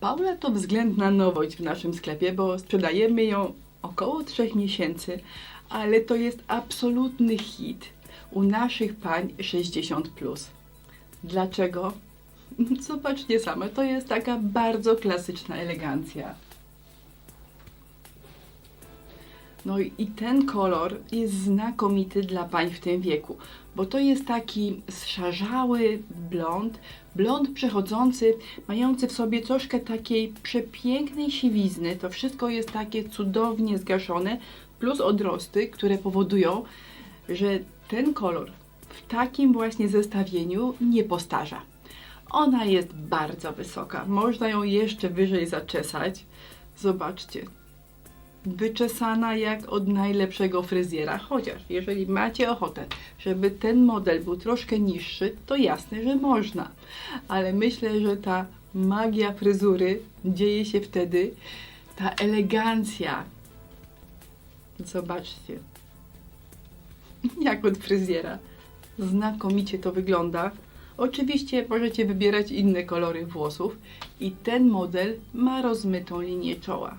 Paula to względna nowość w naszym sklepie, bo sprzedajemy ją około 3 miesięcy, ale to jest absolutny hit u naszych pań 60. Dlaczego? Zobaczcie same, to jest taka bardzo klasyczna elegancja. No i ten kolor jest znakomity dla pań w tym wieku, bo to jest taki zszarzały blond, blond przechodzący, mający w sobie troszkę takiej przepięknej siwizny. To wszystko jest takie cudownie zgaszone, plus odrosty, które powodują, że ten kolor w takim właśnie zestawieniu nie postarza. Ona jest bardzo wysoka, można ją jeszcze wyżej zaczesać. Zobaczcie, wyczesana jak od najlepszego fryzjera. Chociaż jeżeli macie ochotę, żeby ten model był troszkę niższy, to jasne, że można. Ale myślę, że ta magia fryzury dzieje się wtedy, ta elegancja. Zobaczcie, jak od fryzjera. Znakomicie to wygląda. Oczywiście możecie wybierać inne kolory włosów i ten model ma rozmytą linię czoła.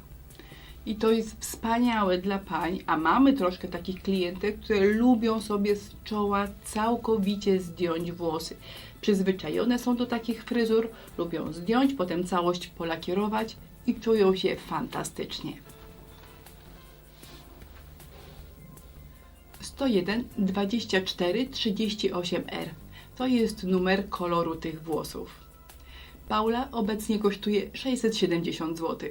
I to jest wspaniałe dla pań, a mamy troszkę takich klientek, które lubią sobie z czoła całkowicie zdjąć włosy. Przyzwyczajone są do takich fryzur, lubią zdjąć, potem całość polakierować i czują się fantastycznie. 101 24 38R to jest numer koloru tych włosów. Paula obecnie kosztuje 670 zł.